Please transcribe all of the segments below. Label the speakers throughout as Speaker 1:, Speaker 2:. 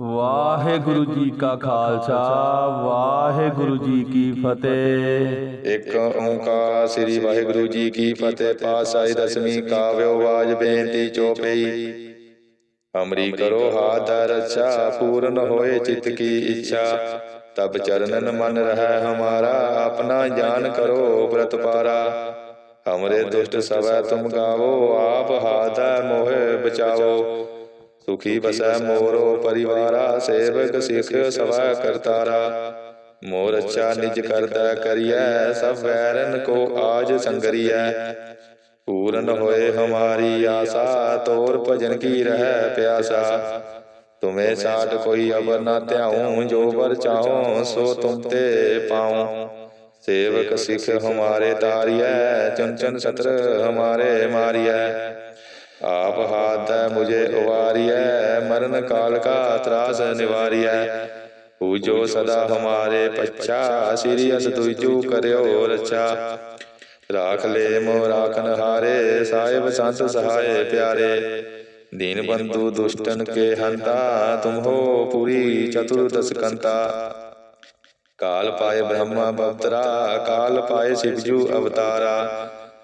Speaker 1: ਵਾਹਿਗੁਰੂ ਜੀ ਕਾ ਖਾਲਸਾ, ਵਾਹਿਗੁਰੂ ਜੀ ਕੀ ਫਤਿਹ।
Speaker 2: ਇੱਕ ਓੰਕਾਰ ਸ੍ਰੀ ਵਾਹਿਗੁਰੂ ਜੀ ਕੀ ਫਤਿਹ, ਪਾਤਸ਼ਾਹੀ ਦਸਵੀਂ ਕਾਵਿਓ ਵਾਜ ਬੇਨਤੀ ਚੋਪਈ। ਹਮਰੀ ਕਰੋ ਹਾਥ ਰੱਛਾ, ਪੂਰਨ ਹੋਏ ਚਿਤ ਕੀ ਇੱਛਾ। ਤਬ ਚਰਨਨ ਮਨ ਰਹਿ ਹਮਾਰਾ, ਆਪਣਾ ਜਾਨ ਕਰੋ ਬ੍ਰਤ ਪਾਰਾ। ਹਮਰੇ ਦੁਸ਼ਟ ਸਵੈ ਤੁਮ ਗਾਵੋ, ਆਪ ਹਾਥ ਮੋਹਿ ਬਚਾਵੋ। ਸੁਖੀ ਬਸੈ ਮੋਰੋ ਪਰਿਵਾਰਾ ਸੇਵਕ ਸਿੱਖ ਸਵਾ ਕਰਤਾਰਾ। ਮੋਰ ਅੱਛਾ ਨਿਜ ਕਰਦਾ ਕਰੀਐ ਸਭ ਵੈਰਨ ਕੋ ਆਜ ਸੰਗਰੀਐ। ਪੂਰਨ ਹੋਏ ਹਮਾਰੀ ਆਸਾ ਤੋਰ ਭਜਨ ਕੀ ਰਹਿ ਪਿਆਸਾ। ਤੁਮੇ ਸਾਟ ਕੋਈ ਅਵਰ ਨਾ ਧਿਆਉ ਜੋ ਵਰ ਚਾਹੋ ਸੋ ਤੁਮ ਤੇ ਪਾਉ। ਸੇਵਕ ਸਿੱਖ ਹਮਾਰੇ ਤਾਰੀਐ ਚਨ ਚਨ ਸਤਰ ਹਮਾਰੇ ਮਾਰੀਐ। ਆਪ ਹਾਥ ਮੁਝੇ ਉਵਾਰੀਐ, ਮਰਨ ਕਾਲ ਕਾ ਤਰਾਸ ਨਿਵਾਰੀਐ। ਪੂਜੋ ਸਦਾ ਹਮਾਰੇ ਪੱਛਾ, ਸ੍ਰੀ ਅਸ ਤੁਜੂ ਕਰਿਓ ਰੱਛਾ। ਰਾਖ ਲੈ ਮੋ ਰਾਖਨ ਹਾਰੇ, ਸਾਹਿਬ ਸੰਤ ਸਹਾਏ ਪਿਆਰੇ। ਦੀਨ ਬੰਧੂ ਦੁਸ਼ਟਨ ਕੇ ਹੰਤਾ, ਤੁਮ ਹੋ ਪੂਰੀ ਚਤੁਰਦਸ ਕੰਤਾ। ਕਾਲ ਪਾਏ ਬ੍ਰਹਮਾ ਬਵਤਰਾ ਕਾਲ ਪਾਏ ਸਿਵਜੂ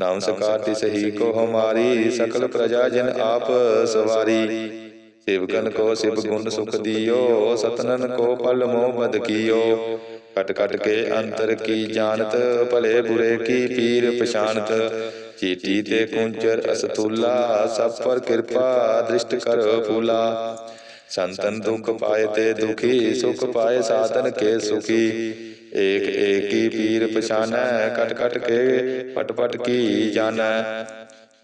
Speaker 2: ਹਮਾਰਾ ਨਮਸਕਾਰ ਤਿਸ ਹੀ ਕੋ ਹਮਾਰੀ ਸਕਲ ਪ੍ਰਜਾ ਜਨ ਆਪ ਸਵਾਰੀ। ਸਿਵਕਨ ਕੋ ਸਿਵ ਗੁਣ ਸੁਖ ਦਿਓ ਸਤਨਨ ਕੋ ਪਲ ਮੋਹ ਬਦ ਕੀਓ। ਕਟ ਕਟ ਕੇ ਅੰਤਰ ਕੀ ਜਾਣਤ ਭਲੇ ਬੁਰੇ ਕੀ ਪੀਰ ਪਛਾਨਤ ਚੀਟੀ ਤੇ ਕੁੰਚਰ ਅਸਤੂਲਾ ਸਭ ਪਰ ਕਿਰਪਾ ਦ੍ਰਿਸ਼ਟ ਕਰ ਫੂਲਾ। ਸੰਤਨ ਦੁਖ ਪਾਏ ਤੇ ਦੁਖੀ ਸੁਖ ਪਾਏ ਸਾਧਨ ਕੇ ਸੁਖੀ। ਏਕ ਏਕੀ ਪੀਰ ਪਛਾਨੈ, ਕਟ ਕਟ ਕੇ ਪਟ ਪਟ ਕੀ ਜਾਣੈ।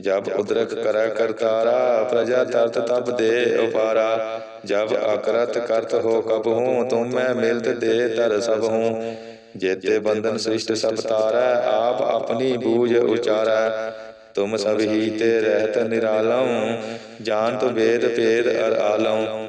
Speaker 2: ਜਬ ਉਦਰਕ ਕਰੈ ਕਰਤਾਰਾ, ਪ੍ਰਜਾ ਤਰਤ ਤਬ ਦੇ ਉਪਾਰਾ। ਜਬ ਅਕਰਤ ਕਰਤ ਹੋ ਕਬ ਤੁਮ ਮੈਂ ਮਿਲਤ ਦੇ ਤਰ ਸਭ ਹੂੰ। ਜੇਤੇ ਬੰਧਨ ਸ੍ਰਿਸ਼ਟ ਸਭ ਤਾਰੈ, ਆਪ ਆਪਣੀ ਬੂਝ ਉਚਾਰੈ। ਤੁਮ ਸਭ ਹੀ ਤੇ ਰਹਿਤ ਨਿਰਾਲਮ ਜਾਣਤ ਵੇਦ ਭੇਦ ਅਰ ਆਲਮ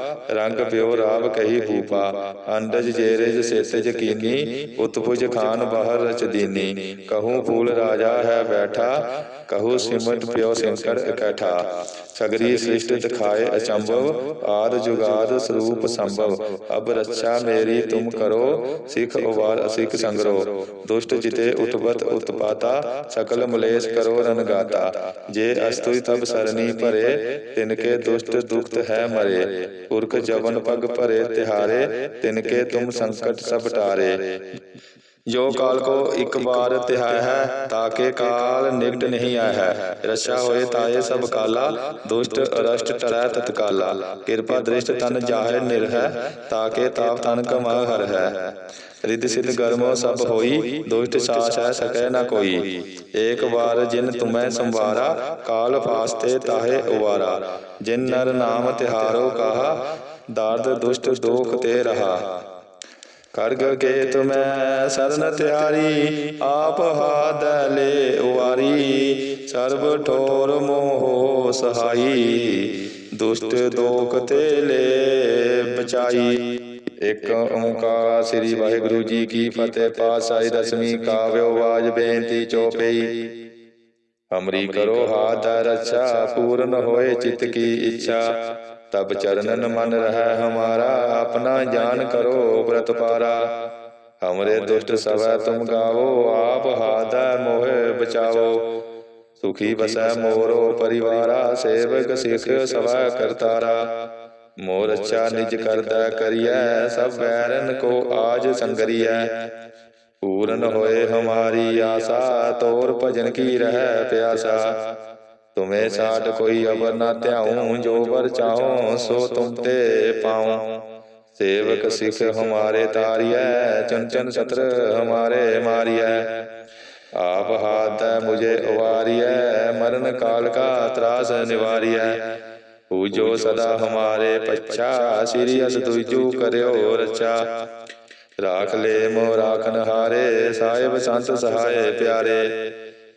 Speaker 2: ਰੰਗ ਪਿਓ ਰਾਵ ਕਹੀ ਭੂਪਾ, ਅੰਡਜ ਜੇਰਜ ਸੇਤਜ ਕੀਨੀ ਉਤਪੁਜ ਖਾਨ ਬਾਹਰ ਰਚਦੀਨੀ ਕਹੂੰ ਫੂਲ ਰਾਜਾ ਹੈ ਬੈਠਾ ਕਹੂ ਸਿਮਟ ਪਿਓ ਸਿੰਕਰ ਇਕੱਠਾ, ਸਗਰੀ ਸ੍ਰਿਸ਼ਟ ਦਿਖਾਏ ਅਚੰਭਵ, ਆਦ ਜੁਗਾਦ ਸਰੂਪ ਸੰਭਵ। ਅਬ ਰੱਛਾ ਮੇਰੀ ਤੁਮ ਕਰੋ, ਸਿਖ ਉਵਾਰ ਅਸਿਖ ਸੰਗਰੋ। ਦੁਸ਼ਟ ਜਿਤੇ ਉਤਪਤ ਉਤਪਾਤਾ, ਸਕਲ ਮਲੇਸ਼ ਕਰੋ ਰਨਗਾਤਾ ਜੇ ਅਸਤੁਈ ਤਬ ਸਰਨੀ ਭਰੇ, ਤਿਨਕੇ ਦੁਸ਼ਟ ਦੁਖਤ ਹੈ ਮਰੇ। ਪੁਰਖ ਜਵਨ ਪਗ ਭਰੇ ਤਿਹਾਰੇ, ਤਿਨਕੇ ਤੁਮ ਸੰਕਟ ਸਭ ਟਾਰੇ। ਜੋ ਕਾਲ ਕੋ ਇੱਕ ਬਾਰ ਤਿਹਾਇ ਹੈ ਤਾਕੇ ਕਾਲ ਨਿਕਟ ਨਹੀਂ ਆਇਆ ਹੈ। ਰਛਾ ਹੋਏ ਤਾਏ ਸਭ ਕਾਲਾ ਦੁਸ਼ਟ ਅਰਸ਼ਟ ਟਰੈ ਤਤਕਾਲਾ। ਕਿਰਪਾ ਦ੍ਰਿਸ਼ਟ ਤਨ ਜਾਹੇ ਨਿਰਹੈ ਤਾਕੇ ਤਾਪ ਤਨ ਕਮਾ ਹਰ ਹੈ ਰਿੱਧ ਸਿੱਧ ਗਰਮੋ ਸਭ ਹੋਈ ਦੁਸ਼ਟ ਸਾਸ ਹੈ ਸਕੈ ਨਾ ਕੋਈ। ਏਕ ਵਾਰ ਜਿਨ ਤੁਮੈ ਸੰਵਾਰਾ ਕਾਲ ਫਾਸਤੇ ਤਾਹੇ ਉਵਾਰਾ। ਜਿਨ ਨਰ ਨਾਮ ਤਿਹਾਰੋ ਕਹਾ ਦਰਦ ਦੁਸ਼ਟ ਦੋਖ ਤੇ ਰਹਾ। ਕਰਗ ਕੇ ਤੁਮੈ ਸਰਨ ਤਿਆਰੀ, ਆਪ ਹਾਦ ਲੈ ਉਵਾਰੀ। ਸਰਬ ਠੋਰ ਮੋਹ ਸਹਾਈ, ਦੁਸ਼ਟ ਦੋਖ ਤੇ ਲੈ ਬਚਾਈ। ਇੱਕ ਓੰਕਾਰ ਸ੍ਰੀ ਵਾਹਿਗੁਰੂ ਜੀ ਕੀ ਫਤਿਹ, ਪਾਤਸ਼ਾਹੀ ਦਸਵੀਂ ਕਾਵਿਓ ਵਾਜ ਬੇਨਤੀ ਚੋਪਈ ਹਮਰੀ ਕਰੋ ਹਾਥ ਰੱਛਾ, ਪੂਰਨ ਹੋਏ ਚਿਤ ਕੀ ਇੱਛਾ। तब चरणन मन रह हमारा अपना जान करो व्रत पारा हमरे दुष्ट सब तुम गावो आप हाथ मोहे बचाओ सुखी बस मोरो परिवारा सेवक सिख सवा करतारा मोर अच्छा निज करदा करिय सब बैरन को आज संगरिय पूर्ण होए हमारी आशा तोर भजन की रह प्यासा ਤੁਮੇ ਸਾਡ ਕੋਈ ਅਵਰ ਨਾ ਧਿਆਉ ਜੋ ਵਰ ਚਾਹੋ ਸੋ ਤੁਮ ਤੇ ਪਾਉ। ਸੇਵਕ ਸਿਖ ਹਮਾਰੇ ਤਾਰਿਐ ਚੰਚਨ ਸਤਰ ਹਮਾਰੇ ਮਾਰਿਐ। ਆਪ ਹਾਤੈ ਮੁਝੇ ਉਵਾਰਿਐ ਮਰਨ ਕਾਲ ਕਾ ਤਰਾਸ ਨਿਵਾਰਿਐ। ਪੂਜੋ ਸਦਾ ਹਮਾਰੇ ਪਛਾ ਸ੍ਰੀ ਅਸ ਤੁਜੂ ਕਰਿਓ ਰਚਾ। ਰਾਖ ਲੈ ਮੋ ਰਾਖਨ ਹਾਰੇ ਸਾਹਿਬ ਸੰਤ ਸਹਾਏ ਪਿਆਰੇ।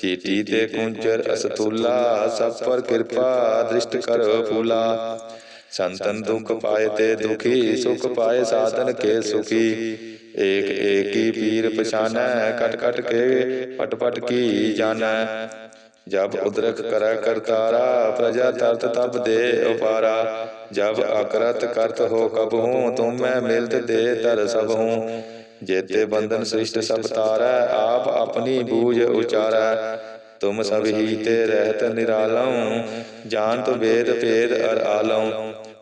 Speaker 2: ਚੀਟੀ ਤੇ ਕੁੰਚਰ ਅਸਤੂਲਾ, ਸਭ ਪਰ ਕਿਰਪਾ, ਦ੍ਰਿਸ਼ਟ ਕਰ ਫੂਲਾ। ਸੰਤਨ ਦੁਖ ਪਾਏ ਤੇ ਦੁਖੀ, ਸੁਖ ਪਾਏ ਸਾਧਨ ਕੇ ਸੁਖੀ। ਏਕ ਏਕੀ ਪੀਰ ਪਛਾਨੈ, ਕਟ ਕਟ ਕੇ ਪਟ ਪਟ ਕੀ ਜਾਣੈ। ਜਬ ਉਦਰਕ ਕਰਾ ਕਰਤਾਰਾ, ਪ੍ਰਜਾ ਤਰਤ ਤਬ ਦੇ ਉਪਾਰਾ। ਜਬ ਅਕਰਤ ਕਰਤ ਹੋ ਕਬਹੂ ਤੁਮ ਮੈਂ ਮਿਲਤ ਦੇ ਤਰ ਸਭ ਹੂੰ। ਜੇਤੇ ਬੰਧਨ ਸ੍ਰਿਸ਼ਟ ਸਭ ਤਾਰੈ ਆਪ ਆਪਣੀ ਬੂਝ ਉਚਾਰੈ। ਤੁਮ ਸਭ ਹੀ ਤੇ ਰਹਿਤ ਨਿਰਾਲਉ ਜਾਨ ਤੋ ਵੇਦ ਭੇਦ ਅਰ ਆਲਉ।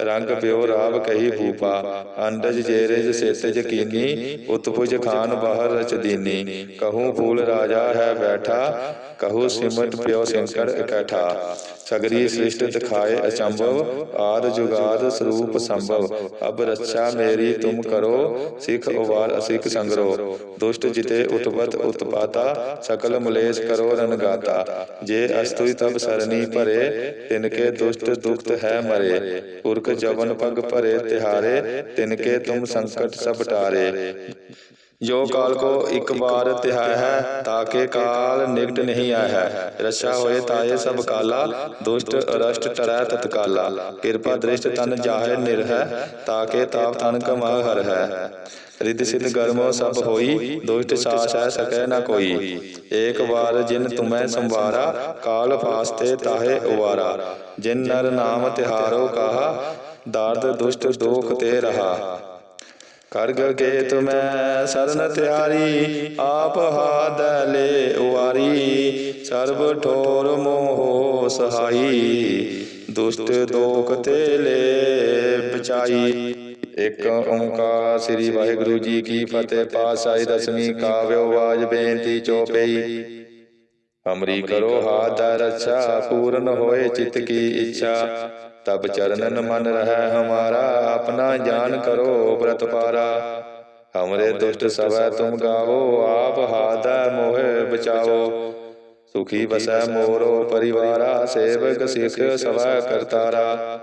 Speaker 2: ਰੰਗ ਪਿਓ ਰਾਵ ਕਹੀ ਭੂਪਾ, ਅੰਡਜ ਜੇਰਜ ਸਿਤ ਕੀਨੀ, ਉਤਪੁਜ ਖਾਨ ਬਾਹਰ ਰਚਦੀਨੀ ਕਹੂੰ ਫੂਲ ਰਾਜਾ ਹੈ ਬੈਠਾ ਕਹੂ ਸਿਮਟ ਪਿਓ ਸ਼ੰਕਰ ਇਕੱਠਾ। ਸਗਰੀ ਸ੍ਰਿਸ਼ਟ ਦਿਖਾਏ ਅਚੰਭਵ। ਆਦ ਜੁਗਾਦ ਸਰੂਪ ਸੰਭਵ। ਅਬ ਰੱਛਾ ਮੇਰੀ ਤੁਮ ਕਰੋ। ਸਿਖ ਉਵਾਰ ਅਸਿਖ ਸੰਗਰੋ। ਦੁਸ਼ਟ ਜਿਤੇ ਉਤਪਤ ਉਤਪਾਤਾ ਸਕਲ ਮਲੇਸ਼ ਕਰੋ ਰਨਗਾਤਾ ਜੇ ਅਸਤੁਈ ਤਬ ਸਰਨੀ ਭਰੇ ਤਿਨਕੇ ਦੁਸ਼ਟ ਦੁਖਤ ਹੈ ਮਰੇ। ਪੁਰਖ ਜਵਨ ਪਗ ਭਰੇ ਤਿਹਾਰੇ ਤਿਨਕੇ ਤੁਮ ਸੰਕਟ ਸਭ ਟਾਰੇ। ਜੋ ਕਾਲ ਕੋ ਇੱਕ ਵਾਰ ਤਿਹਾਇ ਹੈ ਤਾਕੇ ਕਾਲ ਨਿਕਟ ਨਹੀਂ ਆਇਆ ਹੈ। ਰਛਾ ਹੋਏ ਤਾਏ ਸਭ ਕਾਲਾ ਦੁਸ਼ਟ ਅਰਸ਼ਟ ਟਰੈ ਤਤਕਾਲਾ। ਕਿਰਪਾ ਦ੍ਰਿਸ਼ਟ ਤਨ ਜਾਹੇ ਨਿਰਹਿ ਤਾਕੇ ਤਾਪ ਤਨ ਕਮਾ ਹਰ ਹੈ। ਰਿੱਧ ਸਿੱਧ ਗਰਮੋ ਸਭ ਹੋਈ ਦੁਸ਼ਟ ਸਾਸ ਹੈ ਸਕੈ ਨ ਕੋਈ। ਏਕ ਵਾਰ ਜਿਨ ਤੁਮੈ ਸੰਵਾਰਾ ਕਾਲ ਫਾਸਤੇ ਤਾਹੇ ਉਵਾਰਾ। ਜਿਨ ਨਰ ਨਾਮ ਤਿਹਾਰੋ ਕਹਾ ਦਰਦ ਦੁਸ਼ਟ ਦੋਖ ਤੇ ਰਹਾ। ਕਰਗ ਕੇ ਤੁਮੈ ਸਰਨ ਤਿਆਰੀ, ਆਪ ਹਾਦ ਲੈ ਉਵਾਰੀ। ਸਰਬ ਠੋਰ ਮੋਹ ਸਹਾਈ, ਦੁਸ਼ਟ ਦੋਖ ਤੇ ਲੈ ਬਚਾਈ। ਇੱਕ ਓੰਕਾਰ ਸ੍ਰੀ ਵਾਹਿਗੁਰੂ ਜੀ ਕੀ ਫਤਿਹ, ਪਾਤਸ਼ਾਹੀ ਦਸਵੀਂ ਕਾਵਿਓ ਵਾਜ ਬੇਨਤੀ ਚੋਪਈ ਅਮਰੀ ਕਰੋ ਹਾਥ ਦਾ ਰੱਛਾ, ਪੂਰਨ ਹੋਏ ਚਿਤ ਕੀ ਇੱਛਾ। ਤਬ ਚਰਨਨ ਮਨ ਰਹਿ ਹਮਾਰਾ, ਆਪਣਾ ਜਾਨ ਕਰੋ ਬ੍ਰਤ ਪਾਰਾ। ਹਮਰੇ ਦੁਸ਼ਟ ਸਵੈ ਤੁਮ ਗਾਵੋ, ਆਪ ਹਾਦਾ ਮੋਹਿ ਬਚਾਵੋ। ਸੁਖੀ ਵਸੈ ਮੋਰੋ ਪਰਿਵਾਰਾ, ਸੇਵਕ ਸਿਖ ਸਵੈ ਕਰਤਾਰਾ।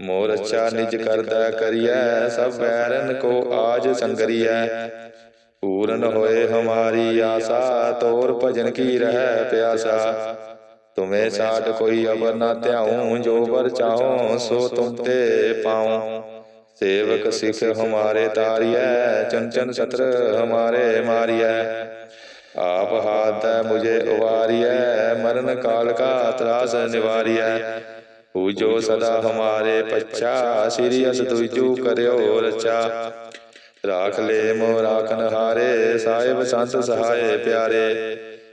Speaker 2: ਮੋਰ ਅੱਛਾ ਨਿਜ ਕਰਦਾ ਕਰੀਐ, ਸਭ ਬੈਰਨ ਕੋ ਆਜ ਸੰਗਰੀਐ। ਪੂਰਨ ਹੋਏ ਹਮਾਰੀ ਆਸਾ, ਤੋਰ ਭਜਨ ਕੀ ਰਹਿ ਪਿਆਸਾ। ਤੁਮੇ ਸਾਡ ਕੋਈ ਅਵਰ ਨਾ ਧਿਆਉ ਜੋ ਵਰ ਚਾਹੋ ਸੋ ਤੁਮ ਤੇ ਪਾਉ। ਸੇਵਕ ਸਿਖ ਹਮਾਰੇ ਤਾਰਿਐ ਚਨ ਚਨ ਸਤਰ ਹਮਾਰੇ ਮਾਰਿਐ। ਆਪ ਹਾਥ ਮੁਝੇ ਉਵਾਰਿਐ ਮਰਨ ਕਾਲ ਕਾ ਤਰਾਸ ਨਿਵਾਰਿਐ। ਪੂਜੋ ਸਦਾ ਹਮਾਰੇ ਪੱਛਾ ਸ੍ਰੀ ਅਸ ਤੁਜੂ ਕਰਿਓ ਰਚਾ। ਰਾਖ ਲੈ ਮੋ ਰਾਖਨ ਹਾਰੇ ਸਾਹਿਬ ਸੰਤ ਸਹਾਏ ਪਿਆਰੇ।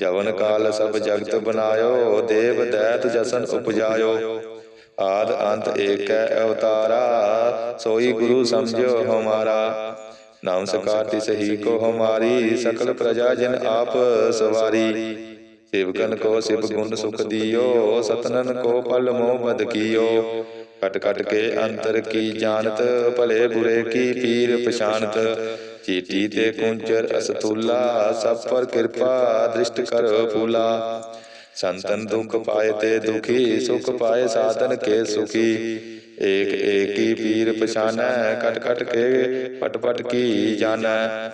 Speaker 2: ਜਵਨ ਕਾਲ ਸਭ ਜਗਤ ਬਨਾਇਓ ਦੇਵ ਦੈਤ ਜਸਨ ਉਪਜਾਇਓ। ਆਦ ਅੰਤ ਏਕੈ ਅਵਤਾਰਾ, ਸੋਈ ਗੁਰੂ ਸਮਝਿਓ ਹਮਾਰਾ। ਨਮਸਕਾਰ ਤਿਸ ਹੀ ਕੋ ਹਮਾਰੀ, ਸਕਲ ਪ੍ਰਜਾ ਜਨ ਆਪ ਸਵਾਰੀ। ਸੇਵਕਨ ਕੋ ਸਿਵ ਗੁਣ ਸੁਖ ਦਿਓ, ਸਤਨਨ ਕੋ ਪਲ ਮੋਹ ਬਦ ਕੀਓ। ਕਟ ਕਟ ਕੇ ਅੰਤਰ ਕੀ ਜਾਣਤ, ਭਲੇ ਬੁਰੇ ਕੀ ਪੀਰ ਪਛਾਨਤ ਚੀਟੀ ਤੇ ਕੁੰਚਰ ਅਸਤੂਲਾ ਸਭ ਪਰ ਕਿਰਪਾ ਦ੍ਰਿਸ਼ਟ ਕਰ ਫੂਲਾ। ਸੰਤਨ ਦੁਖ ਪਾਏ ਤੇ ਦੁਖੀ ਸੁਖ ਪਾਏ ਸਾਧਨ ਕੇ ਸੁਖੀ। ਏਕ ਏਕੀ ਪੀਰ ਪਛਾਨੈ ਕਟ ਕਟ ਕੇ ਪਟ ਪਟ ਕੀ ਜਾਣੈ।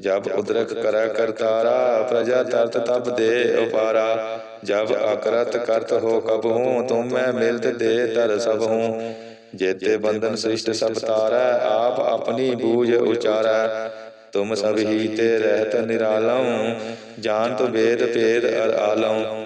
Speaker 2: ਜਬ ਉਦਰਕ ਕਰੈ ਕਰਤਾਰਾ ਪ੍ਰਜਾ ਤਰਤ ਤਬ ਦੇ ਉਪਾਰਾ। ਜਬ ਅਕਰਤ ਕਰਤ ਹੋ ਕਬ ਹੂੰ ਤੁਮ ਮੈਂ ਮਿਲਤ ਦੇ ਤਰ ਸਭ ਹੂੰ ਜੇਤੇ ਬੰਧਨ ਸ੍ਰਿਸ਼ਟ ਸਭ ਤਾਰੈ ਆਪ ਆਪਣੀ ਬੂਝ ਉਚਾਰੈ। ਤੁਮ ਸਭ ਹੀ ਤੇ ਰਹਿਤ ਨਿਰਾਲਮ ਜਾਣਤ ਵੇਦ ਭੇਦ ਅਰ ਆਲਮ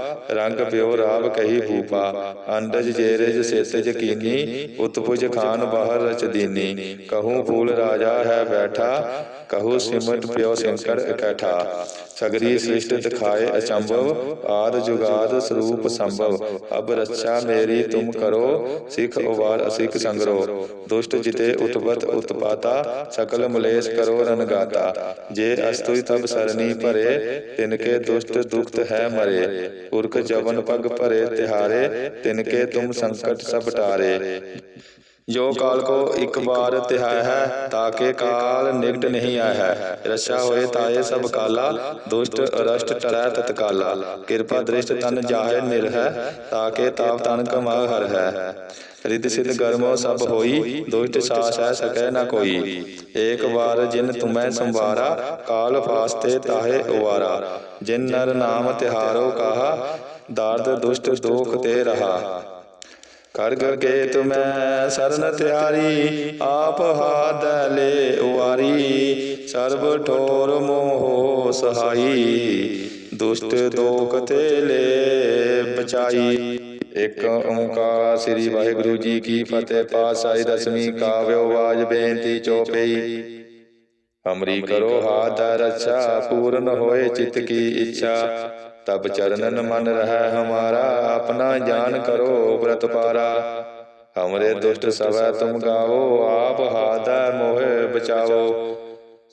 Speaker 2: ਰੰਗ ਪਿਓ ਰਾਵ ਕਹੀ ਭੂਪਾ, ਅੰਡਜ ਜੇਰਜ ਸੇਤਜ ਕੀਨੀ, ਉਤਪੁਜ ਖਾਨ ਬਾਹਰ ਰਚ ਦੀਨੀ, ਕਹੂੰ ਫੂਲ ਰਾਜਾ ਹੈ ਬੈਠਾ ਕਹੂ ਸਿਮਟ ਪਿਓ ਸ਼ੰਕਰ ਇਕੱਠਾ, ਸਗਰੀ ਸ੍ਰਿਸ਼ਟ ਦਿਖਾਏ ਅਚੰਭਵ, ਆਦ ਜੁਗਾਦ ਸਰੂਪ ਸੰਭਵ। ਅਬ ਰੱਛਾ ਮੇਰੀ ਤੁਮ ਕਰੋ, ਸਿਖ ਉਵਾਰ ਅਸਿਖ ਸੰਗਰੋ। ਦੁਸ਼ਟ ਜਿਤੇ ਉਤਪਤ ਉਤਪਾਤਾ, ਸਕਲ ਮਲੇਸ਼ ਕਰੋ ਰਨਗਾਤਾ ਜੇ ਅਸਤੁਈ ਤਬ ਸਰਨੀ ਭਰੇ, ਤਿਨਕੇ ਦੁਸ਼ਟ ਦੁਖਤ ਹੈ ਮਰੇ। ਪੁਰਖ ਜਵਨ ਪਗ ਭਰੇ ਤਿਹਾਰੇ, ਤਿਨਕੇ ਤੁਮ ਸੰਕਟ ਸਭ ਟਾਰੇ। ਜੋ ਕਾਲ ਕੋ ਇੱਕ ਵਾਰ ਤਿਹਾਇ ਹੈ ਤਾਕੇ ਕਾਲ ਨਿਕਟ ਨਹੀਂ ਆਇਆ ਹੈ। ਰਛਾ ਹੋਏ ਤਾਏ ਸਭ ਕਾਲਾ ਦੁਸ਼ਟ ਅਰਸ਼ਟ ਟਰੈ ਤਤਕਾਲਾ ਕਿਰਪਾ ਦ੍ਰਿਸ਼ਟ ਤਨ ਜਾਹੇ ਨਿਰ ਹੈ ਤਾਕੇ ਤਾਪ ਤਨ ਕਮਾ ਹਰ ਹੈ। ਰਿੱਧ ਸਿੱਧ ਗਰਮੋ ਸਭ ਹੋਈ ਦੁਸ਼ਟ ਸਾਸ ਹੈ ਸਕੈ ਨ ਕੋਈ। ਏਕ ਵਾਰ ਜਿਨ ਤੁਮੈ ਸੰਵਾਰਾ ਕਾਲ ਫਾਸਤੇ ਤਾਹੇ ਉਵਾਰਾ। ਜਿਨ ਨਰ ਨਾਮ ਤਿਹਾਰੋ ਕਹਾ ਦਰਦ ਦੁਸ਼ਟ ਦੋਖ ਤੇ ਰਹਾ। ਕਰ ਗਗੇ ਤੁਮੈ ਸਰਨ ਤਿਆਰੀ ਆਪ ਹਾਦ ਲੈ ਉਵਾਰੀ। ਸਰਬ ਠੋਰ ਮੋਹ ਸਹਾਈ। ਦੁਸ਼ਟ ਦੋਖ ਤੇ ਲੈ ਬਚਾਈ। ਇੱਕ ਓੰਕਾਰ ਸ੍ਰੀ ਵਾਹਿਗੁਰੂ ਜੀ ਕੀ ਫਤਿਹ ਪਾਤਸ਼ਾਹੀ ਦਸਵੀਂ ਕਾਵਿਓ ਵਾਜ ਬੇਨਤੀ ਚੋਪਈ। ਹਮਰੀ ਕਰੋ ਹਾਥ ਰੱਛਾ ਪੂਰਨ ਹੋਏ ਚਿਤ ਕੀ ਇੱਛਾ। ਤਬ ਚਰਨਨ ਮਨ ਰਹਿ ਹਮਾਰਾ, ਆਪਣਾ ਜਾਨ ਕਰੋ ਬ੍ਰਤ ਪਾਰਾ। ਹਮਰੇ ਦੁਸ਼ਟ ਸਵੈ ਤੁਮ ਗਾਵੋ, ਆਪ ਹਾਦਾ ਮੋਹਿ ਬਚਾਵੋ।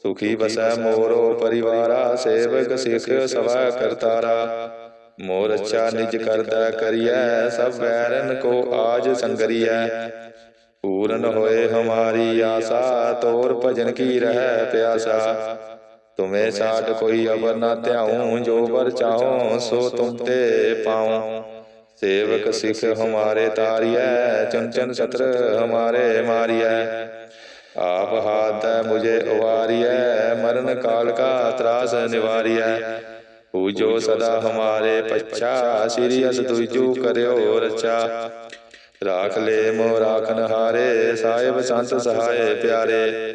Speaker 2: ਸੁਖੀ ਬਸੈ ਮੋਰੋ ਪਰਿਵਾਰਾ, ਸੇਵਕ ਸਿਖ ਸਵੈ ਕਰਤਾਰਾ ਮੋਰ ਅੱਛਾ ਨਿਜ ਕਰਦਾ ਕਰੀਐ, ਸਭ ਬੈਰਨ ਕੋ ਆਜ ਸੰਗਰੀਐ। ਪੂਰਨ ਹੋਏ ਹਮਾਰੀ ਆਸਾ, ਤੋਰ ਭਜਨ ਕੀ ਰਹਿ ਪਿਆਸਾ। ਤੁਮੇ ਸਾਡ ਕੋਈ ਅਵਰ ਨਾ ਧਿਆਉ ਜੋ ਵਰ ਚਾਹੋ ਸੋ ਤੁਮ ਤੇ ਪਾਉ। ਸੇਵਕ ਸਿਖ ਹਮਾਰੇ ਤਾਰੀਐ ਚਨ ਚਨ ਸਤਰ ਹਮਾਰੇ ਮਾਰੀਐ। ਆਪ ਹਾਥ ਮੁਝੇ ਉਵਾਰੀਐ ਮਰਨ ਕਾਲ ਕਾ ਤਰਾਸ ਨਿਵਾਰੀਐ। ਪੂਜੋ ਸਦਾ ਹਮਾਰੇ ਪੱਛਾ ਸ੍ਰੀ ਅਸ ਤੁਜੂ ਕਰਿਓ ਰਚਾ। ਰਾਖ ਲੈ ਮੋ ਰਾਖਨ ਹਾਰੇ ਸਾਹਿਬ ਸੰਤ ਸਹਾਏ ਪਿਆਰੇ।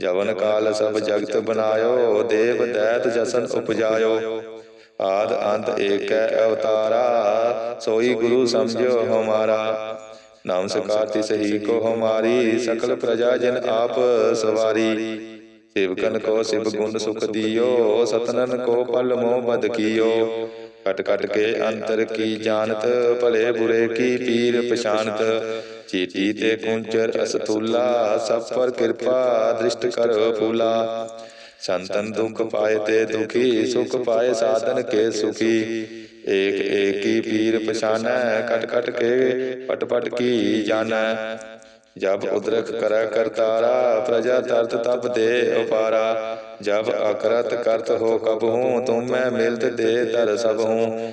Speaker 2: ਜਵਨ ਕਾਲ ਸਭ ਜਗਤ ਬਨਾਇਓ ਦੇਵ ਦੈਤ ਜਸਨ ਉਪਜਾਇਓ। ਆਦ ਅੰਤ ਏਕੈ ਅਵਤਾਰਾ ਸੋਈ ਗੁਰੂ ਸਮਝਿਓ ਹਮਾਰਾ। ਨਮਸਕਾਰ ਤਿਸ ਹੀ ਕੋ ਹਮਾਰੀ ਸਕਲ ਪ੍ਰਜਾ ਜਨ ਆਪ ਸਵਾਰੀ। ਸੇਵਕਨ ਕੋ ਸਿਵ ਗੁਣ ਸੁਖ ਦਿਓ ਸਤਨਨ ਕੋ ਪਲ ਮੋਹ ਬਦ ਕੀਓ। ਕਟ ਕਟ ਕੇ ਅੰਤਰ ਕੀ ਜਾਣਤ ਭਲੇ ਬੁਰੇ ਕੀ ਪੀਰ ਪਛਾਨਤ ਚੀਟੀ ਤੇ ਕੁੰਚਰ ਅਸਤੂਲਾ ਸਭ ਪਰ ਕਿਰਪਾ ਦ੍ਰਿਸ਼ਟ ਕਰ ਫੂਲਾ। ਸੰਤਨ ਦੁਖ ਪਾਏ ਤੇ ਦੁਖੀ ਸੁਖ ਪਾਏ ਸਾਧਨ ਕੇ ਸੁਖੀ। ਏਕ ਏਕੀ ਪੀਰ ਪਛਾਨੈ ਕਟ ਕਟ ਕੇ ਪਟ ਪਟ ਕੀ ਜਾਣੈ। ਜਬ ਉਦਰਖ ਕਰਾ ਕਰਤਾਰਾ ਪ੍ਰਜਾ ਤਰਤ ਤਪ ਦੇ ਉਪਾਰਾ। ਜਬ ਅਕਰਤ ਕਰਤ ਹੋ ਕਬ ਹੂੰ ਤੁਮ ਮੈਂ ਮਿਲਤ ਦੇ ਦਰ ਸਭ ਹੂੰ।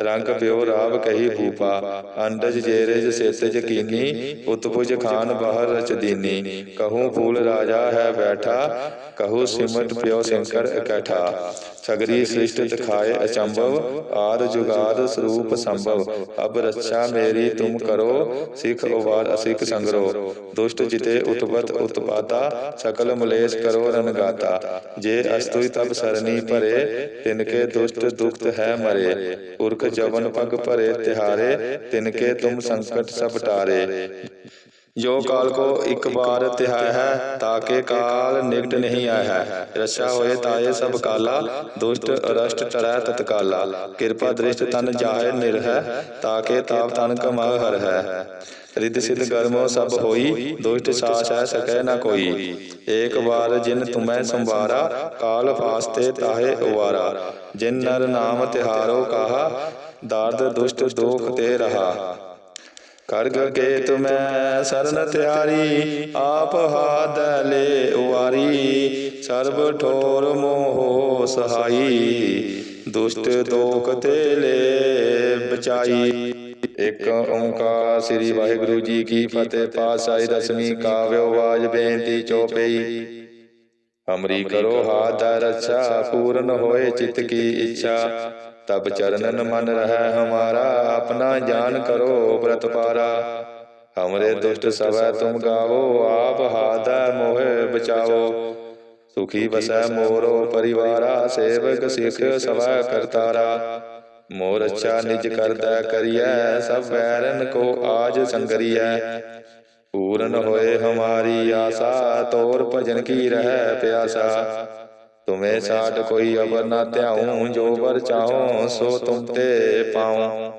Speaker 2: ਰੰਗ ਪਿਓ ਰਾਵ ਕਹੀ ਭੂਪਾ ਅੰਡਜ ਜੇਰਜ ਸੇਤਜ ਕੀਨੀ, ਉਤਪੁਜ ਖਾਨ ਬਾਹਰ ਰਚਦੀਨੀ ਕਹੂੰ ਫੂਲ ਰਾਜਾ ਹੈ ਬੈਠਾ, ਕਹੂੰ ਸਿਮਟ ਪਿਓ ਸ਼ੰਕਰ ਇਕੱਠਾ। ਸਗਰੀ ਸ੍ਰਿਸ਼ਟ ਦਿਖਾਏ ਅਚੰਭਵ ਆਦ ਜੁਗਾਦ ਸਰੂਪ ਸੰਭਵ। ਅਬ ਰੱਛਾ ਮੇਰੀ ਤੁਮ ਕਰੋ ਸਿਖ ਉਵਾਰ ਅਸਿਖ ਸੰਗਰੋ। ਦੁਸ਼ਟ ਜਿਤੇ ਉਤਪਤ ਉਤਪਾਤਾ ਸਕਲ ਮਲੇਸ਼ ਕਰੋ ਰਨਗਾਤਾ ਜੇ ਅਸਤੁਈ ਤਬ ਸਰਨੀ ਭਰੇ ਤਿਨਕੇ ਦੁਸ਼ਟ ਦੁਖਤ ਹੈ ਮਰੇ। ਪੁਰਖ ਜਵਨ ਪਗ ਭਰੇ ਤਿਹਾਰੇ ਤਿਨਕੇ ਤੁਮ ਸੰਕਟ ਸਭ ਟਾਰੇ। ਜੋ ਕਾਲ ਕੋ ਇੱਕ ਬਾਰ ਤਿਹਾਇ ਹੈ ਤਾਕੇ ਕਾਲ ਨਿਕਟ ਨਹੀਂ ਆਇਆ ਹੈ। ਰਛਾ ਹੋਏ ਤਾਏ ਸਭ ਕਾਲਾ ਦੁਸ਼ਟ ਅਰਸ਼ਟ ਟਰੈ ਤਤਕਾਲਾ ਕਿਰਪਾ ਦ੍ਰਿਸ਼ਟ ਤਨ ਜਾਏ ਨਿਰਹਿ ਤਾਕੇ ਤਾਪ ਤਨ ਕਮਾਇ ਹਰ ਹੈ ਰਿੱਧ ਸਿੱਧ ਕਰਮੋ ਸਭ ਹੋਈ ਦੁਸ਼ਟ ਸਾਸ ਹੈ ਸਕੈ ਨਾ ਕੋਈ। ਏਕ ਵਾਰ ਜਿਨ ਤੁਮੈ ਸੰਵਾਰਾ ਕਾਲ ਫਾਸਤੇ ਤਾਹੇ ਉਵਾਰਾ। ਜਿਨ ਨਰ ਨਾਮ ਤਿਹਾਰੋ ਕਹਾ ਦਰਦ ਦੁਸ਼ਟ ਦੋਖ ਤੇ ਰਹਾ। ਕਰ ਗਗੇ ਤੁਮੈ ਸਰਨ ਤਿਆਰੀ ਆਪ ਹਾਦ ਲੈ ਉਵਾਰੀ ਸਰਬ ਠੋਰ ਮੋਹ ਸਹਾਈ ਦੁਸ਼ਟ ਦੋਖ ਤੇ ਲੈ ਬਚਾਈ। ਇੱਕ ਓੰਕਾਰ ਸ੍ਰੀ ਵਾਹਿਗੁਰੂ ਜੀ ਕੀ ਫਤਿਹ ਪਾਤਸ਼ਾਹੀ ਦਸਵੀਂ ਕਾਵਿਓ ਵਾਜ ਬੇਨਤੀ ਚੋਪਈ। ਹਮਰੀ ਕਰੋ ਹਾਥ ਰੱਛਾ ਪੂਰਨ ਹੋਏ ਚਿਤ ਕੀ ਇੱਛਾ। ਤਬ ਚਰਨਨ ਮਨ ਰਹਿ ਹਮਾਰਾ, ਆਪਣਾ ਜਾਨ ਕਰੋ ਬ੍ਰਤ ਪਾਰਾ। ਹਮਰੇ ਦੁਸ਼ਟ ਸਵੈ ਤੁਮ ਗਾਵੋ, ਆਪ ਹਾਦਾ ਮੋਹਿ ਬਚਾਵੋ। ਸੁਖੀ ਵਸੈ ਮੋਰੋ ਪਰਿਵਾਰਾ, ਸੇਵਕ ਸਿਖ ਸਵੈ ਕਰਤਾਰਾ। ਮੋਰ ਅੱਛਾ ਨਿਜ ਕਰਦਾ ਕਰੀਐ, ਸਭ ਵੈਰਨ ਕੋ ਆਜ ਸੰਗਰੀਐ। ਪੂਰਨ ਹੋਏ ਹਮਾਰੀ ਆਸਾ, ਤੋਰ ਭਜਨ ਕੀ ਰਹਿ ਪਿਆਸਾ। ਤੁਮੇ ਸਾਡ ਕੋਈ ਅਵਰ ਨਾ ਧਿਆਉ ਜੋ ਵਰ ਚਾਹੋ ਸੋ ਤੁਮ ਤੇ ਪਾਉ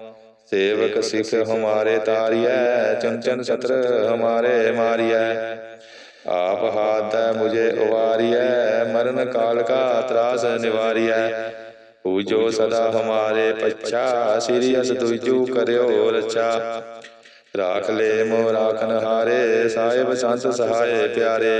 Speaker 2: ਸੇਵਕ ਸਿਖ ਹਮਾਰੇ ਤਾਰੀਐ ਚੰਚਨ ਸਤਰ ਹਮਾਰੇ ਮਾਰੀਐ। ਆਪ ਹਾਥ ਮੁਝੇ ਉਵਾਰੀਐ ਮਰਨ ਕਾਲ ਕਾ ਤਰਾਸ ਨਿਵਾਰੀਐ। ਪੂਜੋ ਸਦਾ ਹਮਾਰੇ ਪੱਛਾ ਸ੍ਰੀ ਅਸ ਦੁਜੂ ਕਰਿਓ ਰਚਾ ਰਾਖ ਲੈ ਮੋ ਰਾਖਨ ਹਾਰੇ ਸਾਹਿਬ ਸੰਤ ਸਹਾਏ ਪਿਆਰੇ।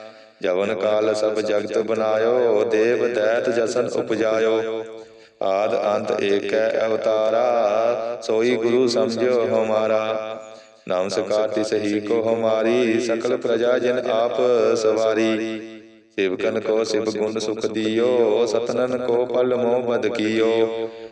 Speaker 2: ਜਵਨ ਕਾਲ ਸਭ ਜਗਤ ਬਨਾਇਓ ਦੇਵ ਦੈਤ ਜਸਨ ਉਪਜਾਇਓ। ਆਦ ਅੰਤ ਏਕੈ ਅਵਤਾਰਾ। ਸੋਈ ਗੁਰੂ ਸਮਝਿਓ ਹਮਾਰਾ। ਨਮਸਕਾਰ ਤਿਸ ਹੀ ਕੋ ਹਮਾਰੀ। ਸਕਲ ਪ੍ਰਜਾ ਜਨ ਆਪ ਸਵਾਰੀ। ਸੇਵਕਨ ਕੋ ਸਿਵ ਗੁਣ ਸੁਖ ਦਿਓ। ਸਤਨਨ ਕੋ ਪਲ ਮੋਹ ਬਦ ਕੀਓ।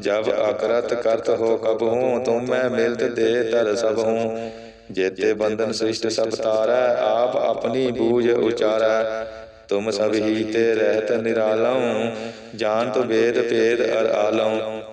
Speaker 2: जब अकरत करत हो कब हूँ तुम मैं मिलत दे तर सब हूँ जेते बंधन सृष्ट सब तारा आप अपनी बूझ उचारा तुम सब ही ते रहत निरालम जान तो भेद भेद अर आलम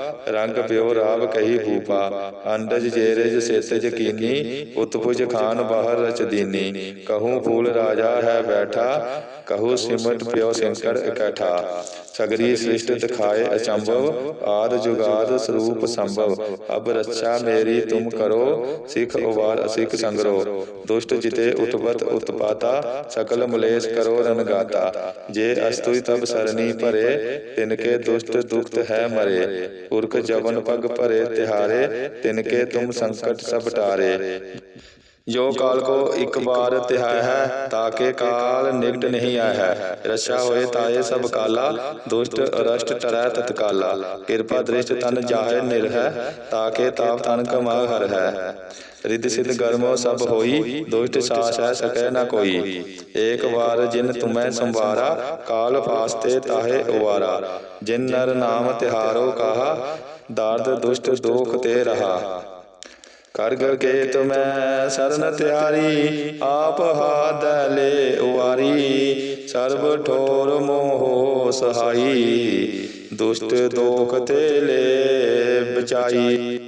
Speaker 2: ਰੰਗ ਪਿਓ ਰਾਵ ਕਹੀ ਭੂਪਾ ਅੰਡਜ ਜੇਰਜ ਸੇਤਜ ਕੀਨੀ ਉਤਪੁਜ ਖਾਨ ਬਾਹਰ ਰਚ ਦੀਨੀ ਕਹੂੰ ਫੂਲ ਰਾਜਾ ਹੈ ਬੈਠਾ ਕਹੂੰ ਸਿਮਟ ਪਿਓ ਸ਼ੰਕਰ ਇਕੱਠਾ ਸਗਰੀ ਸ੍ਰਿਸ਼ਟ ਦਿਖਾਏ ਅਚੰਭਵ ਆਦ ਜੁਗਾਦ ਸਰੂਪ ਸੰਭਵ ਅਬ ਰੱਛਾ ਮੇਰੀ ਤੁਮ ਕਰੋ ਸਿਖ ਉਵਾਰ ਅਸਿਖ ਸੰਗਰੋ ਦੁਸ਼ਟ ਜਿਤੇ ਉਤਪਤ ਉਤਪਾਤਾ ਸਕਲ ਮਲੇਸ਼ ਕਰੋ ਰਨਗਾਤਾ ਜੇ ਅਸਤੁਈ ਤਬ ਸਰਨੀ ਭਰੇ ਤਿਨਕੇ ਦੁਸ਼ਟ ਦੁਖਤ ਹੈ ਮਰੇ ਪੁਰਖ ਜਵਨ ਪਗ ਭਰੇ ਤਿਹਾਰੇ ਤਿਨਕੇ ਤੁਮ ਸੰਕਟ ਸਭ ਟਾਰੇ ਜੋ ਕਾਲ ਕੋ ਇੱਕ ਬਾਰ ਤਿਹਾਇ ਹੈ ਤਾਕੇ ਕਾਲ ਨਿਕਟ ਨਹੀਂ ਆਇਆ ਹੈ। ਰਛਾ ਹੋਏ ਤਾਏ ਸਭ ਕਾਲਾ ਦੁਸ਼ਟ ਅਰਸ਼ਟ ਟਰੈ ਤਤਕਾਲਾ ਕਿਰਪਾ ਦ੍ਰਿਸ਼ਟ ਤਨ ਜਾਹੇ ਨਿਰਹਿ ਤਾਕੇ ਤਾਪ ਤਨ ਕਮਾ ਹਰ ਹੈ। ਰਿੱਧ ਸਿੱਧ ਗਰਮੋ ਸਭ ਹੋਈ ਦੁਸ਼ਟ ਸਾਸ ਹੈ ਸਕੈ ਨ ਕੋਈ। ਏਕ ਵਾਰ ਜਿਨ ਤੁਮੈ ਸੰਵਾਰਾ ਕਾਲ ਫਾਸਤੇ ਤਾਹੇ ਉਵਾਰਾ। ਜਿਨ ਨਰ ਨਾਮ ਤਿਹਾਰੋ ਕਹਾ ਦਰਦ ਦੁਸ਼ਟ ਦੋਖ ਤੇ ਰਹਾ। ਕਰਗ ਕੇ ਤੁਮੈ ਸਰਨ ਤਿਆਰੀ, ਆਪ ਹਾਦ ਲੈ ਉਵਾਰੀ। ਸਰਬ ਠੋਰ ਮੋਹ ਸਹਾਈ, ਦੁਸ਼ਟ ਦੋਖ ਤੇ ਲੈ ਬਚਾਈ।